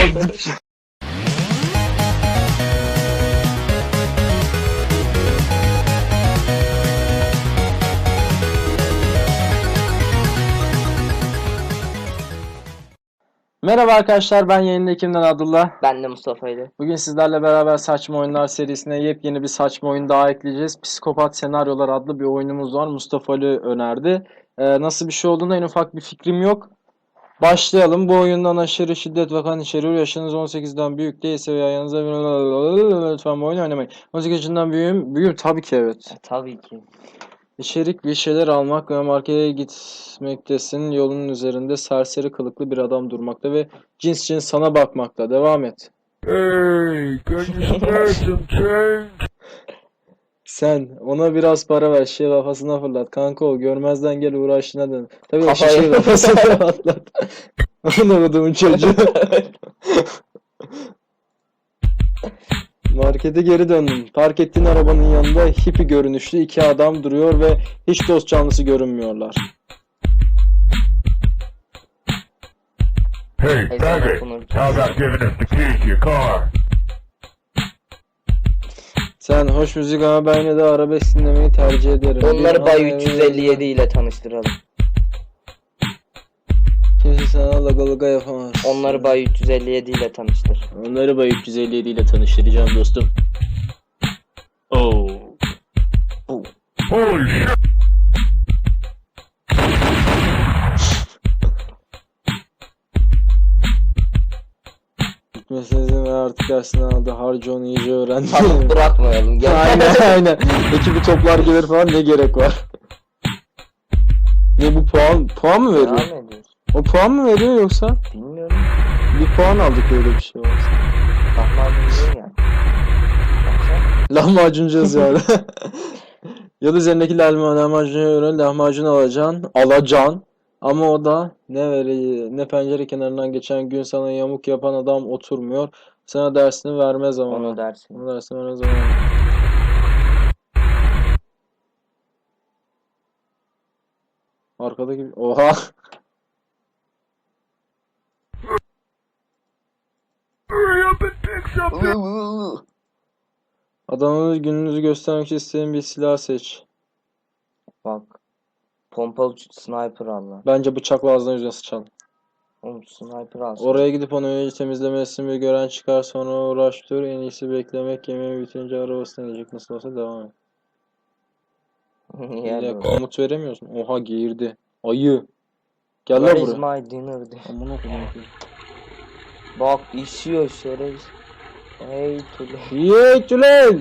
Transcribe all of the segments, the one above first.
Merhaba arkadaşlar ben yayında ekimden Abdullah. Ben de Mustafa ile. Bugün sizlerle beraber Saçma Oyunlar serisine yepyeni bir saçma oyun daha ekleyeceğiz. Psikopat Senaryolar adlı bir oyunumuz var. Mustafa Ali önerdi. Ee, nasıl bir şey olduğuna en ufak bir fikrim yok. Başlayalım. Bu oyundan aşırı şiddet ve kan içeriyor. Yaşınız 18'den büyük değilse veya yanınızda bir... Lütfen bu oyunu oynamayın. 18 yaşından büyüğüm. Büyüğüm tabii ki evet. E, tabii ki. İçerik bir şeyler almak ve markete gitmektesin. Yolun üzerinde serseri kılıklı bir adam durmakta ve cins cins sana bakmakta. Devam et. Hey, can you spare some change? Sen ona biraz para ver, şey kafasına fırlat. Kanka o görmezden gel uğraşına dön. Tabii o Kafaya- şişeyi kafasına patlat. Kodumun çocuğu. Markete geri döndüm. Park ettiğin arabanın yanında hippi görünüşlü iki adam duruyor ve hiç dost canlısı görünmüyorlar. Hey, Hey, faggot, telephone. how about giving us the keys to your car? Sen hoş müzik ama ben yine de arabesk dinlemeyi tercih ederim. Onları Bay an 357 ile tanıştıralım. Kimse sana lagalıga yapamaz. Onları Bay 357 ile tanıştır. Onları Bay 357 ile tanıştıracağım dostum. Oo. Holy shit! İzin ver artık dersini aldı. Harca onu iyice öğrendi. Tamam bırakmayalım. Gel. aynen aynen. Ekibi toplar gelir falan ne gerek var? Ne bu puan puan mı veriyor? Devam. O puan mı veriyor yoksa Bilmiyorum. bir puan aldık öyle bir şey varsa. Lahmacun ya. Baksana. Lahmacuncağız yani. Yol üzerindeki lahma, lahmacunu öğren, lahmacun alacaksın, alacaksın. Ama o da ne veri, ne pencere kenarından geçen gün sana yamuk yapan adam oturmuyor. Sana dersini vermez ama. Onu dersin. Onu dersini vermez ama. Arkadaki oha. Adamınız gününüzü göstermek için istediğin bir silah seç. Pompalı sniper al lan. Bence bıçakla ağzına yüzüne sıçan. Oğlum sniper al. Oraya gidip onu önce temizlemesini bir gören çıkar sonra uğraş dur. En iyisi beklemek yemeği bitince arabasına gidecek nasıl olsa devam et. Ya bu. komut veremiyorsun. Oha girdi. Ayı. Gel Where lan is buraya. my dinner? Amına koyayım. Bak işiyor şerefsiz. Hey tule. Ye tülen.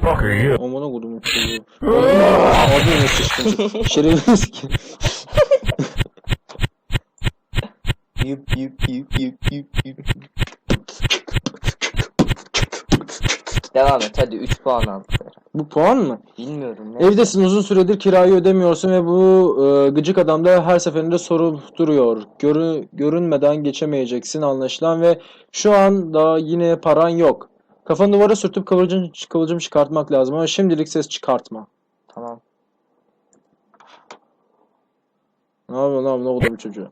Who the fuck are you? Amına çocuğu. Abi ne sıçtın? Şerefsiz ki. Yup yup yup yup yup yup. Devam et hadi 3 puan aldık. Bu puan mı? Bilmiyorum ne. Evdesin uzun süredir kirayı ödemiyorsun ve bu e, gıcık adam da her seferinde sorup duruyor. Görü, görünmeden geçemeyeceksin anlaşılan ve şu an da yine paran yok. Kafanı duvara sürtüp kıvılcım, kıvılcım çıkartmak lazım ama şimdilik ses çıkartma. Tamam. Ne yapıyorsun lan ne oldu bu çocuğa?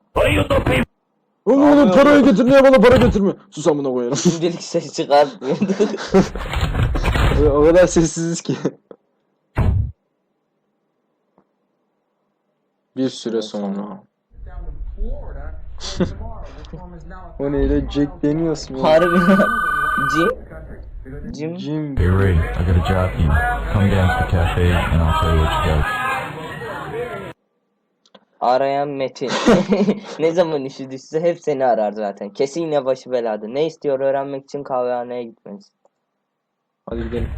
Oğlum oğlum parayı getir niye bana para getirme? Sus amına koyarım. Şimdilik ses çıkartmıyordu. o kadar sessiziz ki. Bir süre sonra. o neyle Jack Daniels mı? Harbi. Jim. Jim. Jim. Hey Ray, I got a job for you. Come down to the cafe and I'll tell you what you got. Arayan Metin. ne zaman işi düşse hep seni arar zaten. Kesin yine başı belada. Ne istiyor öğrenmek için kahvehaneye gitmelisin. Hadi gidelim.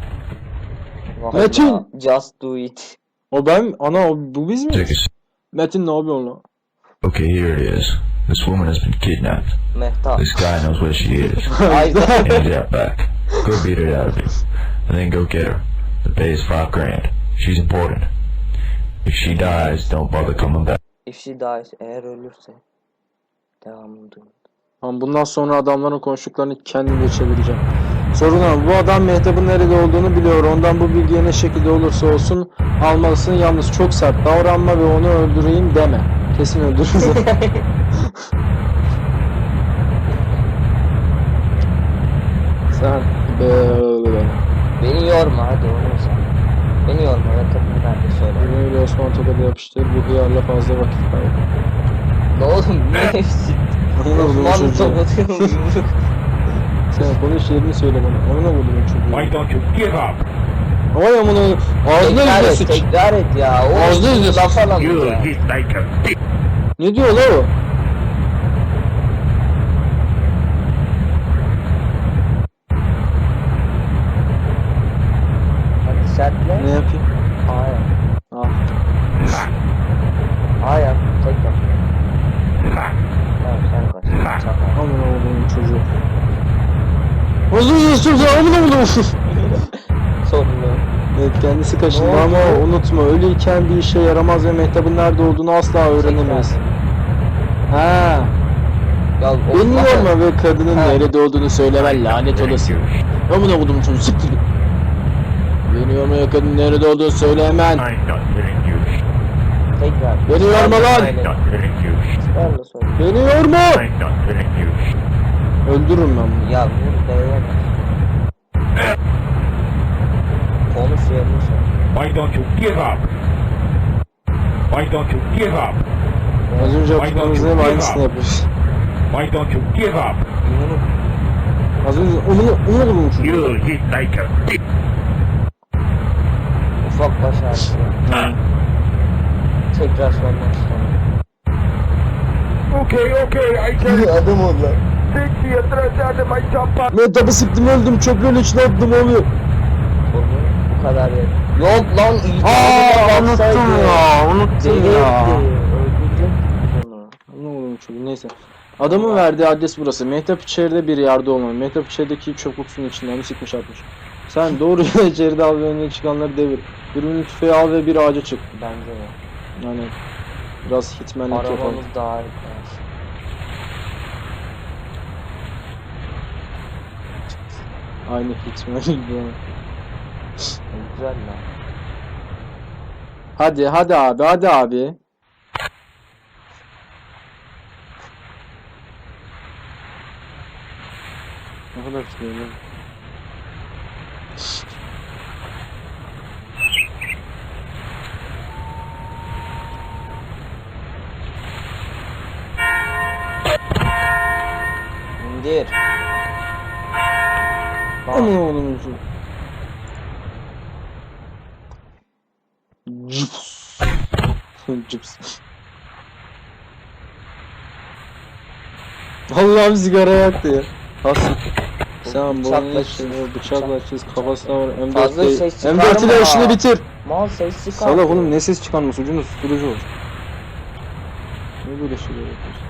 Vay Metin! ya, Just do it. O ben ana o bu biz mi? Take a Metin ne yapıyorsun lan? Okay, here it is. This woman has been kidnapped. Mehtap. This guy knows where she is. I need that back. Go beat it out of him. And then go get her. The pay is five grand. She's important. If she dies, don't bother coming back. If she dies, eğer ölürse devamını duyun. Tamam bundan sonra adamların konuştuklarını kendim geçebileceğim. Sorun ama bu adam Mehtap'ın nerede olduğunu biliyor. Ondan bu bilgiye ne şekilde olursa olsun almalısın. Yalnız çok sert davranma ve onu öldüreyim deme. Kesin öldürürüz. sen böyle. Beni yorma hadi oğlum sen. Beni yorma yakın nerede söyle. Yine öyle Osman Toka'da yapıştır bu hıyarla fazla vakit kaybı. Ne oğlum ne hepsi? Osman Toka'da yumruk. Sen konuş yerini söyle bana. Ona ne vurdun çocuğu? Why don't you give up? Vay amına. Ağzına Tekrar yüzüne et sıç. tekrar et ya. O Ağzına yüzüne laf sıç. alamıyor You ya. hit like a dick. Ne diyor la o? Hadi sertle. Ne yapayım? Hayır. Ah. Hayır. Tekrar. Tamam sen kaç. Çakal. Amına vurdum çocuğu. Ağzına yüzüne sıç. Amına vurdum. Evet kendisi kaşındı ama unutma ölüyken bir işe yaramaz ve Mehtap'ın nerede olduğunu asla öğrenemeyiz. Ha, Ya beni Osman- yorma ve kadının Ha. nerede olduğunu söylemen lanet olası. Amına vurdum çocuğu siktir. Beni yorma ve kadının nerede olduğunu söyle hemen. I'm not telling you. Tekrar. Beni yorma lan. Beni yorma. Öldürürüm ben bunu. Ya vur değemez. Why don't you give up? Why don't you give up? Az önce yaptığımız ne aynısını yapıyoruz. Why don't you give up? Az önce onu onu vurdum çocuğu. You hit like a dick. Ufak baş ağrısı. Tekrar söylemek istiyorum. Okay, okay, I can Adım oldu. take the address out of my jumper. Mehtap'ı sıktım öldüm çöplüğün içine attım oluyor. Sorun kadar yer. Yok lan. Aa unuttum ya unuttum ya. onu. Ne olur çocuğum neyse. Adamın verdiği adres burası. Mehtap içeride bir yerde olmalı. Mehtap içerideki çöp kutusunun içinden sıkmış atmış. Sen doğru içeride al ve önüne çıkanları devir. Dürbünün tüfeği al ve bir ağaca çık. Bence de. Yani biraz hitmenlik yapalım. Arabamız da harika. Aynı hitmenlik yani. Güzel lan. Hadi hadi abi hadi abi. Ne kadar sinirli. İndir. Bak. Aman oğlum şu. Cips. Cips. Allah'ım sigara yaktı ya. Asıl. Sen bu Bıçakla oyunu çiz, şimdi bıçakla çiz kafasına vur. M4 Fazla ile ses M4 ile işini bitir. Mal ses çıkar. Salak oğlum ne ses çıkarması ucunda susturucu var. Ne böyle şeyler yapıyorsun?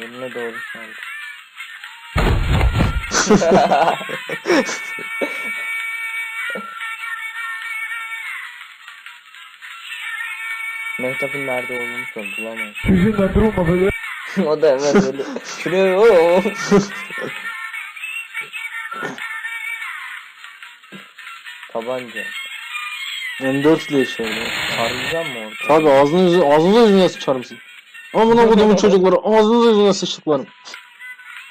Yerine doğru saldı. Mehtap'ın nerede olduğunu sor bulamayız. Sizinle durma böyle. o da hemen böyle şuraya o. Tabanca. M4 ile içeride. Tarayacağım mı orada? Tabi ağzını yüzü, ağzını yüzüne sıçar mısın? Amına kodumun çocukları ağzını yüzüne sıçtıklarım.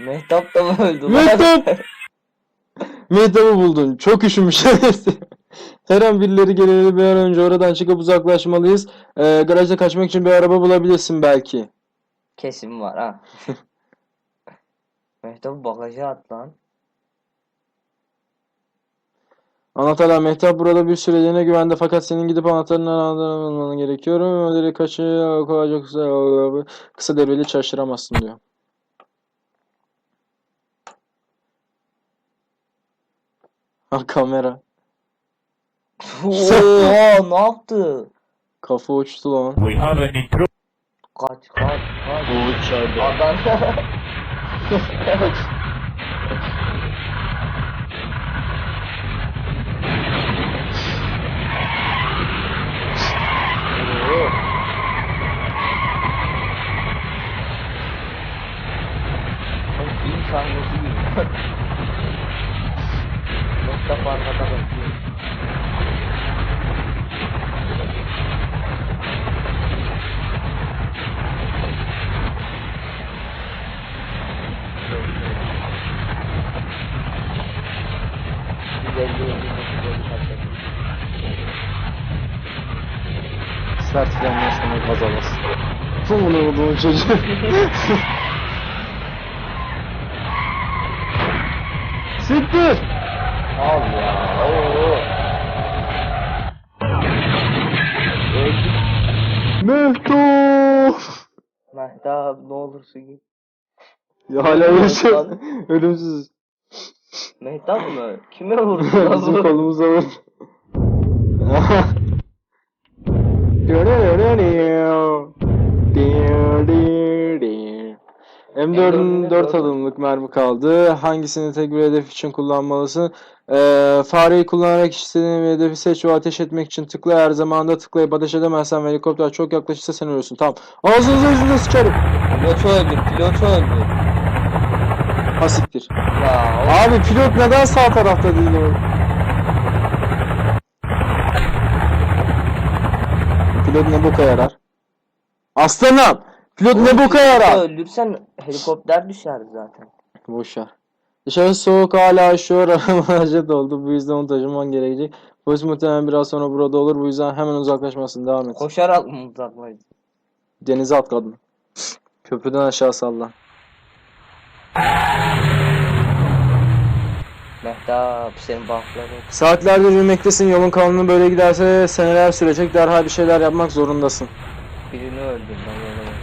Mehtap da mı öldü? Mehtap! Mehtap'ı buldun. Çok üşümüş. Her an birileri gelir bir an önce oradan çıkıp uzaklaşmalıyız. Ee, garajda kaçmak için bir araba bulabilirsin belki. Kesin var ha. Mehtap'ı bagaja at lan. Anahtarlar Mehtap burada bir süreliğine güvende fakat senin gidip anahtarın anahtarını bulman gerekiyor. Öleri kaçıyor kolayca kısa, kısa devreli çalıştıramazsın diyor. Ha kamera. Oha ne yaptı? Kafa uçtu lan. We have an intro. Kaç kaç kaç. Bu uçardı. Adam. kitap var kadar bakıyorum. Sert frenle sonra gaz alasın. Bunu vurduğum çocuğu. Siktir! Al ya. Oo. Mehto. Mehtap ne olursun git. Ya hala yaşıyor. Ölümsüz. Mehtap mı? Kime vurdu lan Bizim kolumuza vur. M4'ün 4 adımlık mermi kaldı. Hangisini tek bir hedef için kullanmalısın? Ee, fareyi kullanarak istediğin bir hedefi seç ve ateş etmek için tıkla. Her zamanda tıklayıp ateş edemezsen ve helikopter çok yaklaşırsa sen ölürsün. Tamam. Ağzınıza yüzünüze sıçarım. Pilot öldü, pilot öldü. Ha siktir. Ya Abi pilot neden sağ tarafta değil o? Pilot ne boka yarar? Aslanım! Pilot ne boka yarar? Öldürsen helikopter düşer zaten. Boşver. Dışarı soğuk hala üşüyor araba jet oldu. Bu yüzden onu taşıman gerekecek. Polis muhtemelen biraz sonra burada olur. Bu yüzden hemen uzaklaşmasın. Devam et. Koşarak mı uzaklaşacak? Denize at kadın. Köprüden aşağı salla. Mehtap senin buffları. Saatlerdir yürümektesin. Yolun kanunu böyle giderse seneler sürecek. Derhal bir şeyler yapmak zorundasın. Birini öldürdüm ben öyle.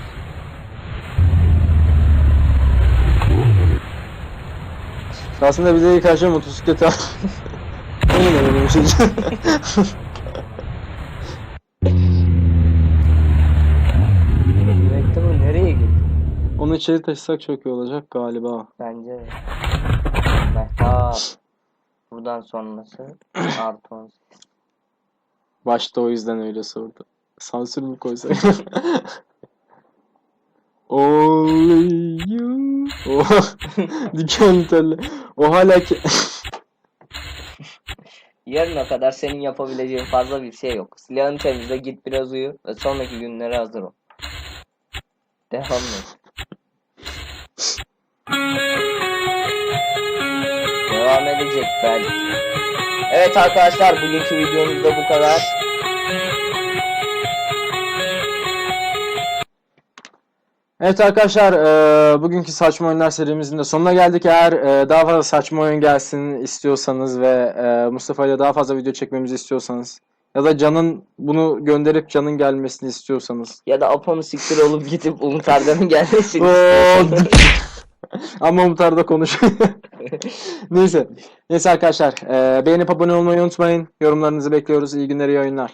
Aslında bize ilk karşı motosiklet al. Da benim için. Mehtap'ı nereye gitti? Onu içeri taşısak çok iyi olacak galiba. Bence de. Mehtap. Buradan sonrası artı 18. Başta o yüzden öyle sordu. Sansür mü koysak? Only you. O dikenli telli. O hala ki... Yarına kadar senin yapabileceğin fazla bir şey yok. Silahını temizle git biraz uyu ve sonraki günlere hazır ol. Devam et. Devam edecek belki. Evet arkadaşlar bugünkü videomuz da bu kadar. Evet arkadaşlar eee, bugünkü saçma oyunlar serimizin de sonuna geldik. Eğer eee, daha fazla saçma oyun gelsin istiyorsanız ve eee, Mustafa ile daha fazla video çekmemizi istiyorsanız ya da Can'ın bunu gönderip Can'ın gelmesini istiyorsanız. Ya da Apo'nu siktir olup gidip Umut Arda'nın gelmesini. Ama Umutlar konuşuyor. Neyse. Neyse arkadaşlar eee, beğenip abone olmayı unutmayın. Yorumlarınızı bekliyoruz. İyi günler, iyi oyunlar.